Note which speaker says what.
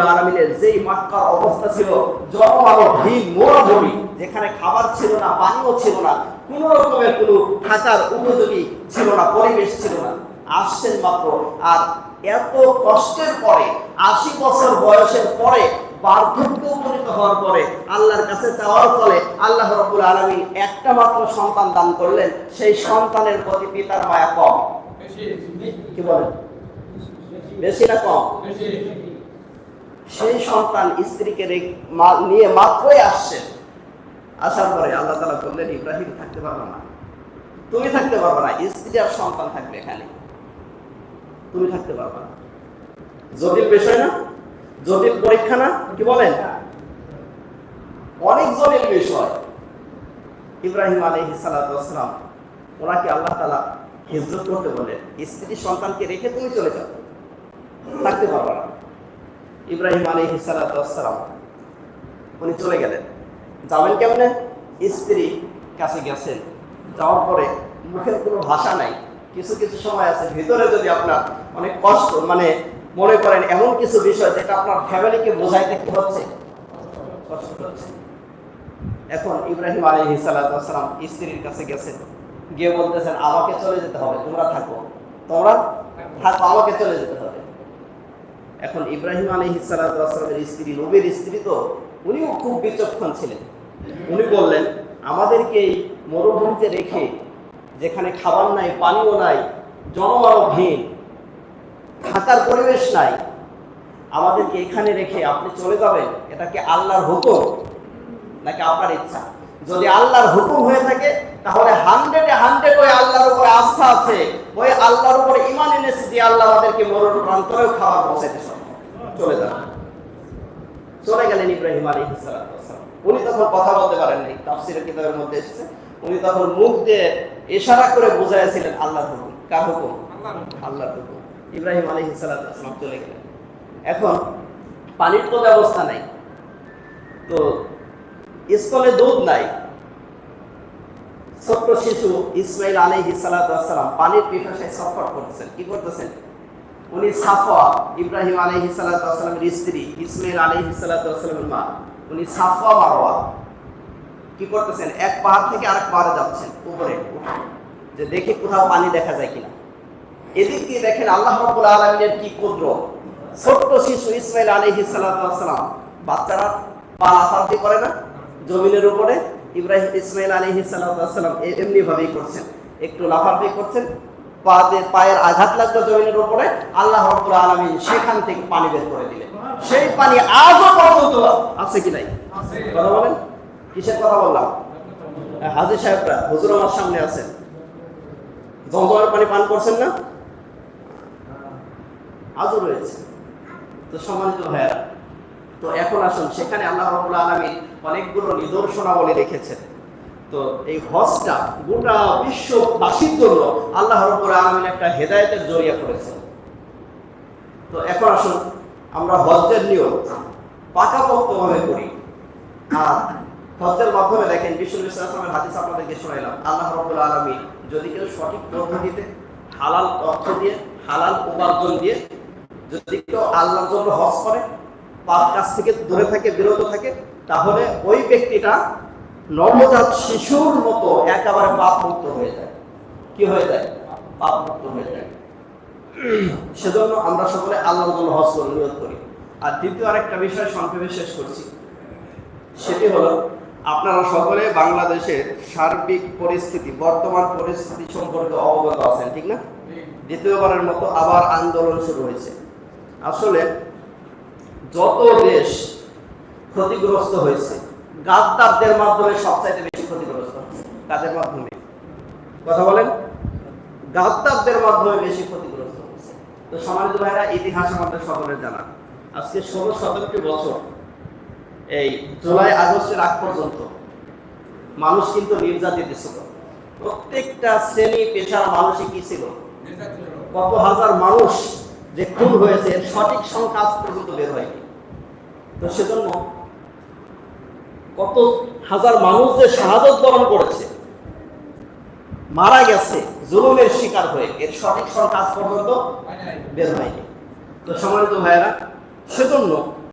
Speaker 1: আলমিনের যেই মাক্কার অবস্থা ছিল জনমানব ভিন মরুভূমি যেখানে খাবার ছিল না পানিও ছিল না কোন রকমের কোনো থাকার উপযোগী ছিল না পরিবেশ ছিল না। আসছেন মাত্র আর এত কষ্টের পরে আশি বছর বয়সের পরে বার্ধক্য উপনীত হওয়ার পরে আল্লাহর কাছে চাওয়ার ফলে আল্লাহ রবুল আলমী একটা মাত্র সন্তান দান করলেন সেই সন্তানের প্রতি পিতার মায়া কম। কি বলেন? বেশি না কম? সেই সন্তান স্ত্রীকে নিয়ে মাত্রই আসছে। আসার পরে আল্লাহ তালা বললেন, ইব্রাহিম, থাকতে পারবে না। তুমি থাকতে পারবে না। স্ত্রী আর সন্তান থাকবে এখানে। তুমি থাকতে পারবে না। জটিল বিষয় না? জটিল পরীক্ষা না? কি বলেন? অনেক জটিল বিষয়। ইব্রাহিম আলহি সালাম, ওনাকে আল্লাহ তালা হিজরত করতে বলে স্ত্রী সন্তানকে রেখে তুমি চলে যাও। থাকতে পারবে না। ইব্রাহিম আলী হিসালাম উনি চলে গেলেন। যাবেন কেমনে? স্ত্রী কাছে গেছেন। যাওয়ার পরে মুখের কোনো ভাষা নাই। কিছু কিছু সময় আছে। ভিতরে যদি আপনার অনেক কষ্ট মানে মনে করেন এমন কিছু বিষয় যেটা আপনার ফ্যামিলিকে বোঝাইতে কি হচ্ছে? কষ্ট হচ্ছে। এখন ইব্রাহিম আলী হিসালাম স্ত্রীর কাছে গেছেন। গিয়ে বলতেছেন, আমাকে চলে যেতে হবে, তোমরা থাকো। তোমরা? থাকো, আমাকে চলে যেতে হবে। এখন ইব্রাহিম আলী হিসালামের স্ত্রী, নবীর স্ত্রী তো, উনিও খুব বিচক্ষণ ছিলেন। উনি বললেন, আমাদেরকে এই মরুভূমিতে রেখে, যেখানে খাবার নাই, পানিও নাই জনমানবহীন থাকার পরিবেশ নাই, আমাদেরকে এখানে রেখে আপনি চলে যাবেন? এটা কি আল্লাহর হুকুম? নাকি আপনার ইচ্ছা? যদি আল্লাহর হুকুম হয়ে থাকে, তাহলে হান্ড্রেডে হান্ড্রেড ওই আল্লাহর উপরে আস্থা আছে। ওই আল্লাহর উপরে ইমান এনেছে যে আল্লাহ আমাদেরকে মরুর প্রান্তরেও খাবার বসাইতে চলে যান। চলে গেলেন ইব্রাহিম আলী উনি তখন কথা বলতে পারেন নাই তাফসিরের কিতাবের মধ্যে এসেছে। উনি তখন মুখ দিয়ে ইশারা করে বুঝাইছিলেন আল্লাহর হুকুম। কার হুকুম? আল্লাহর হুকুম। ইব্রাহিম আলী সালাম চলে গেলেন। এখন পানির তো ব্যবস্থা নাই। তো স্থলে দুধ নাই। ছোট্ট শিশু ইসমাইল আলী সালাম পানির পিপাসায় সফর করতেছেন। কি করতেছেন? উনি সাফা ইব্রাহিম আলী সালামের স্ত্রী, ইসমাইল আলী সালামের মা। উনি সাফা মারোয়া কি করতেছেন? এক পাহাড় থেকে আরেক পাহাড়ে যাচ্ছেন, উপরে। যে দেখি কোথাও পানি দেখা যায় কিনা। এদিক দিয়ে দেখেন আল্লাহ রাব্বুল আলামিনের কি কুদরত। ছোট্ট শিশু ইসমাইল আলাইহিস সালাম বাচ্চারা পা লাফালাফি করে না? জমিনের উপরে ইব্রাহিম, ইসমাইল সালাম এমনি ভাবেই করছেন। একটু লাফালাফি করছেন পায়ের আঘাত লাগল জমিনের উপরে, আল্লাহ রাব্বুল আলামিন সেখান থেকে পানি বের করে দিলেন। সেই পানি আজও পর্যন্ত আছে কি নাই? কথা বলেন? কিসের কথা বললাম? হাজির সাহেবরা, হুজুর আমার সামনে আছেন। জমজমের পানি পান করছেন না? আজও রয়েছে। তো সম্মানিত ভাইয়ারা, তো এখন আসুন, সেখানে আল্লাহ রবুল্লা আলমী অনেকগুলো নিদর্শনাবলী রেখেছেন। তো এই হজটা গোটা বিশ্ববাসীর জন্য একটা হেদায়তের তো এখন আসুন, আমরা হজ্জের নিয়ম করি। আর হজ্জের মাধ্যমে দেখেন ইসলামের হাদিস আপনাদেরকে শোনাইলাম, আল্লাহ রবুল্লা আলমী যদি কেউ সঠিক পদ্ধতিতে হালাল অর্থ দিয়ে, হালাল উপার্জন দিয়ে, যদি কেউ আল্লাহর জন্য হজ করে, পাপ কাছ থেকে দূরে থাকে, বিরত থাকে, তাহলে ওই ব্যক্তিটা নবজাত শিশুর মতো একেবারে পাপ মুক্ত হয়ে যায়। কি হয়ে যায়? পাপ মুক্ত হয়ে যায়। সেজন্য আমরা সকলে আল্লাহর জন্য করে করি। আর দ্বিতীয় আরেকটা বিষয় সংক্ষেপে শেষ করছি। সেটি হলো, আপনারা সকলে বাংলাদেশের সার্বিক পরিস্থিতি, বর্তমান পরিস্থিতি সম্পর্কে অবগত আছেন, ঠিক না? দ্বিতীয়বারের মতো আবার আন্দোলন শুরু হয়েছে। আসলে যত দেশ ক্ষতিগ্রস্ত হয়েছে গাদ্দারদের মাধ্যমে সবচাইতে বেশি ক্ষতিগ্রস্ত কাদের মাধ্যমে? কথা বলেন। গাদ্দারদের মাধ্যমে বেশি ক্ষতিগ্রস্ত হয়েছে তো সমানিত ভাইরা, ইতিহাস আমাদের সকলের জানা। আজকে ষোলো সতেরোটি বছর, এই জুলাই আগস্টের আগ পর্যন্ত মানুষ কিন্তু নির্যাতিত ছিল। প্রত্যেকটা শ্রেণি, পেশার মানুষই কি ছিল? কত হাজার মানুষ যে খুন হয়েছে সঠিক সংখ্যা আজ পর্যন্ত বের হয়নি। তো সেজন্য কত হাজার মানুষ যে শাহাদত বরণ করেছে। মারা গেছে জুলুমের শিকার হয়ে। এর সঠিক সংখ্যা আজ পর্যন্ত বের হয়নি। তো সম্মানিত ভাইয়েরা সেজন্য